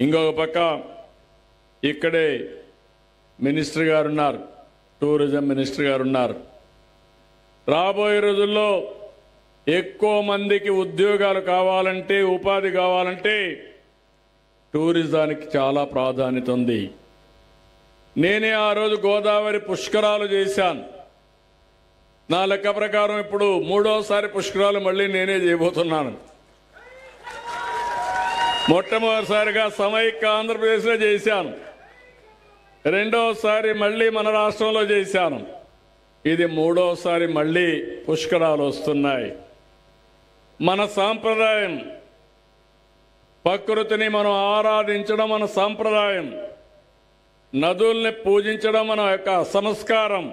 ఇంకొక పక్క ఇక్కడే మినిస్టర్ గారు ఉన్నారు టూరిజం మినిస్టర్ గారు ఉన్నారు రాబోయే రోజుల్లో ఎక్కువ మందికి ఉద్యోగాలు కావాలంటే ఉపాధి కావాలంటే టూరిజానికి చాలా ప్రాధాన్యత ఉంది. నేనే ఆ రోజు గోదావరి పుష్కరాలు చేశాను. నా లెక్క ప్రకారం ఇప్పుడు మూడోసారి పుష్కరాలు మళ్ళీ నేనే చేయబోతున్నాను. మొట్టమొదటిసారిగా సమైక్య ఆంధ్రప్రదేశ్లో చేశాను. రెండోసారి మళ్ళీ మన రాష్ట్రంలో చేశాను. ఇది మూడోసారి మళ్ళీ పుష్కరాలు వస్తున్నాయి. మన సాంప్రదాయం ప్రకృతిని మనం ఆరాధించడం మన సాంప్రదాయం నదుల్ని పూజించడం మన యొక్క సంస్కారం.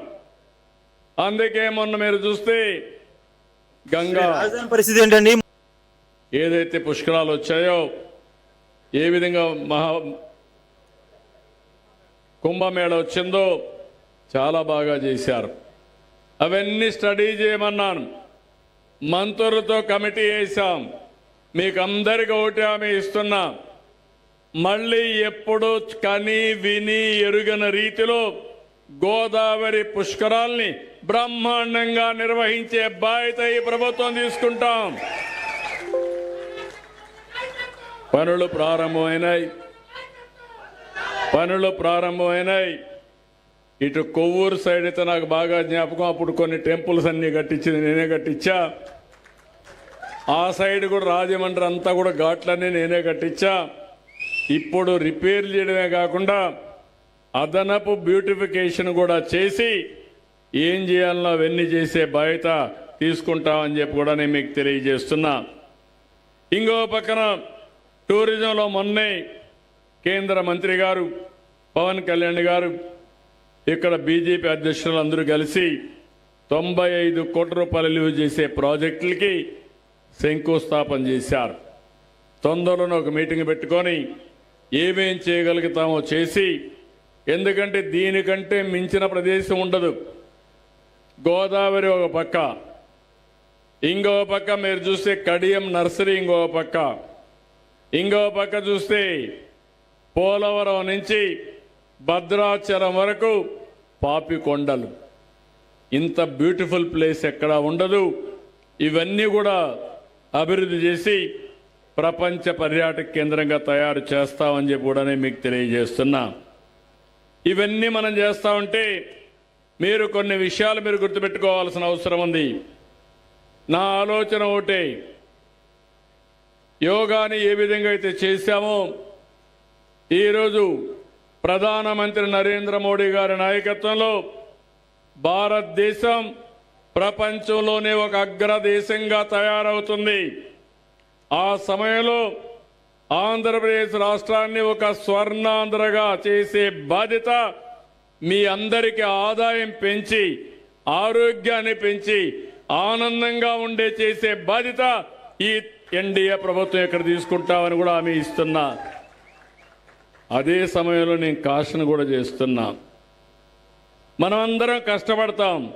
అందుకే మొన్న మీరు చూస్తే గంగా పరిస్థితి ఏంటండి? ఏదైతే పుష్కరాలు వచ్చాయో ఏ విధంగా మహా కుంభమేళ వచ్చిందో చాలా బాగా చేశారు. అవన్నీ స్టడీ చేయమన్నాను. మంత్రులతో కమిటీ వేసాం మీకు అందరికి ఒకటి హామీ ఇస్తున్నా. మళ్ళీ ఎప్పుడు కని విని ఎరుగని రీతిలో గోదావరి పుష్కరాల్ని బ్రహ్మాండంగా నిర్వహించే బాధ్యత ఈ ప్రభుత్వం తీసుకుంటాం. పనులు ప్రారంభమైనాయి. పనులు ప్రారంభమైనాయి. ఇటు కొవ్వూరు సైడ్ అయితే నాకు బాగా జ్ఞాపకం. అప్పుడు కొన్ని టెంపుల్స్ అన్నీ కట్టించింది నేనే కట్టించా. ఆ సైడ్ కూడా రాజమండ్రి అంతా కూడా ఘాట్లన్నీ నేనే కట్టించా. ఇప్పుడు రిపేర్ చేయడమే కాకుండా అదనపు బ్యూటిఫికేషన్ కూడా చేసి ఏం చేయాలన్నా అవన్నీ చేసే బాధ్యత తీసుకుంటామని చెప్పి కూడా నేను మీకు తెలియజేస్తున్నా. ఇంకో పక్కన టూరిజంలో మొన్నే కేంద్ర మంత్రి గారు పవన్ కళ్యాణ్ గారు ఇక్కడ బీజేపీ అధ్యక్షులు అందరూ కలిసి తొంభై ఐదు కోట్ల రూపాయలు విలువ చేసే ప్రాజెక్టులకి శంకుస్థాపన చేశారు. తొందరలోనే ఒక మీటింగ్ పెట్టుకొని ఏమేం చేయగలుగుతామో చేసి ఎందుకంటే దీనికంటే మించిన ప్రదేశం ఉండదు. గోదావరి ఒక పక్క ఇంకో పక్క మీరు చూస్తే కడియం నర్సరీ ఇంకో పక్క. ఇంకో పక్క చూస్తే పోలవరం నుంచి భద్రాచలం వరకు పాపికొండలు ఇంత బ్యూటిఫుల్ ప్లేస్ ఎక్కడా ఉండదు. ఇవన్నీ కూడా అభివృద్ధి చేసి ప్రపంచ పర్యాటక కేంద్రంగా తయారు చేస్తామని చెప్పి కూడా నేను మీకు తెలియజేస్తున్నా. ఇవన్నీ మనం చేస్తా ఉంటే మీరు కొన్ని విషయాలు మీరు గుర్తుపెట్టుకోవాల్సిన అవసరం ఉంది. నా ఆలోచన ఒకటే. యోగాని ఏ విధంగా అయితే చేశామో ఈరోజు ప్రధానమంత్రి నరేంద్ర మోడీ గారి నాయకత్వంలో భారతదేశం ప్రపంచంలోనే ఒక అగ్రదేశంగా తయారవుతుంది. ఆ సమయంలో ఆంధ్రప్రదేశ్ రాష్ట్రాన్ని ఒక స్వర్ణాంధ్రగా చేసే బాధ్యత మీ అందరికీ ఆదాయం పెంచి ఆరోగ్యాన్ని పెంచి ఆనందంగా ఉండే చేసే బాధ్యత ఈ ఎన్డీఏ ప్రభుత్వం ఎక్కడ తీసుకుంటామని కూడా హామీ ఇస్తున్నా. అదే సమయంలో నేను కాషన్ కూడా చేస్తున్నా. మనం కష్టపడతాం.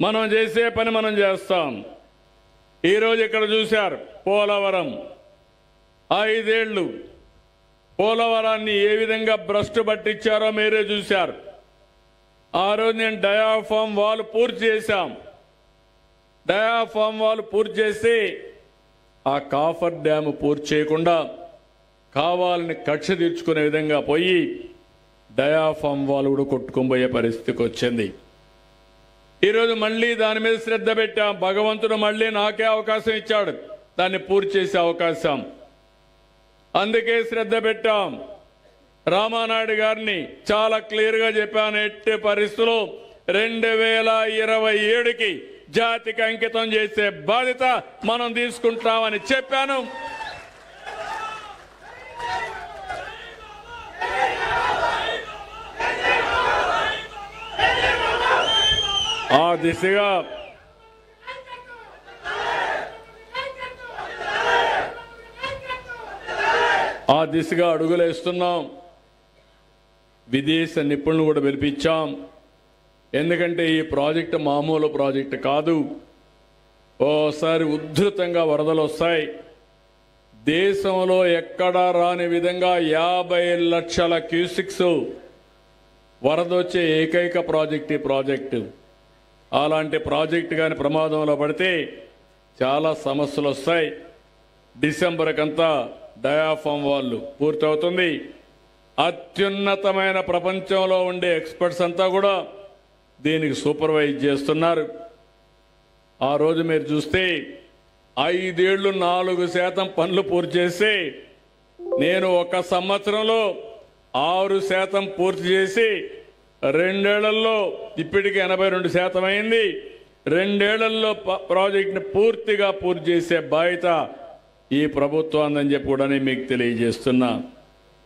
మనం చేసే పని మనం చేస్తాం. ఈరోజు ఇక్కడ చూశారు పోలవరం. ఐదేళ్ళు పోలవరాన్ని ఏ విధంగా భ్రష్టు పట్టించారో మీరే చూశారు. ఆ రోజు నేను డయాఫామ్ వాల్ పూర్తి చేశాం. డయాఫామ్ వాళ్ళు పూర్తి చేసి ఆ కాఫర్ డ్యామ్ పూర్తి చేయకుండా కావాలని కక్ష తీర్చుకునే విధంగా పోయి డయాఫామ్ వాళ్ళు కూడా కొట్టుకుపోయే పరిస్థితికి వచ్చింది. ఈరోజు మళ్ళీ దాని మీద శ్రద్ధ పెట్టాం. భగవంతుడు మళ్ళీ నాకే అవకాశం ఇచ్చాడు. దాన్ని పూర్తి చేసే అవకాశం. అందుకే శ్రద్ధ పెట్టాం. రామానాయుడు గారిని చాలా క్లియర్గా చెప్పాను. ఎట్టి పరిస్థితులు రెండు వేల ఇరవై ఏడుకి జాతికి అంకితం చేసే బాధ్యత మనం తీసుకుంటామని చెప్పాను. ఆ దిశగా ఆ దిశగా అడుగులేస్తున్నాం. విదేశ నిపుణులు కూడా పిలిపించాం. ఎందుకంటే ఈ ప్రాజెక్టు మామూలు ప్రాజెక్టు కాదు. ఓసారి ఉద్ధృతంగా వరదలు వస్తాయి. దేశంలో ఎక్కడా రాని విధంగా యాభై లక్షల క్యూసిక్స్ వరదొచ్చే ఏకైక ప్రాజెక్ట్ ఈ ప్రాజెక్టు. అలాంటి ప్రాజెక్టు కానీ ప్రమాదంలో పడితే చాలా సమస్యలు వస్తాయి. డిసెంబర్కంతా డయాఫామ్ వాళ్ళు పూర్తవుతుంది. అత్యున్నతమైన ప్రపంచంలో ఉండే ఎక్స్పర్ట్స్ అంతా కూడా దీనికి సూపర్వైజ్ చేస్తున్నారు. ఆ రోజు మీరు చూస్తే ఐదేళ్ళు నాలుగు శాతం పనులు పూర్తి చేసి నేను ఒక సంవత్సరంలో ఆరు శాతం పూర్తి చేసి రెండేళ్ళలో ఇప్పటికి ఎనభై రెండు శాతం అయింది. రెండేళ్ళలో ప్రాజెక్టుని పూర్తిగా పూర్తి చేసే బాధ్యత ఈ ప్రభుత్వం అందని చెప్పి కూడా మీకు తెలియజేస్తున్నా.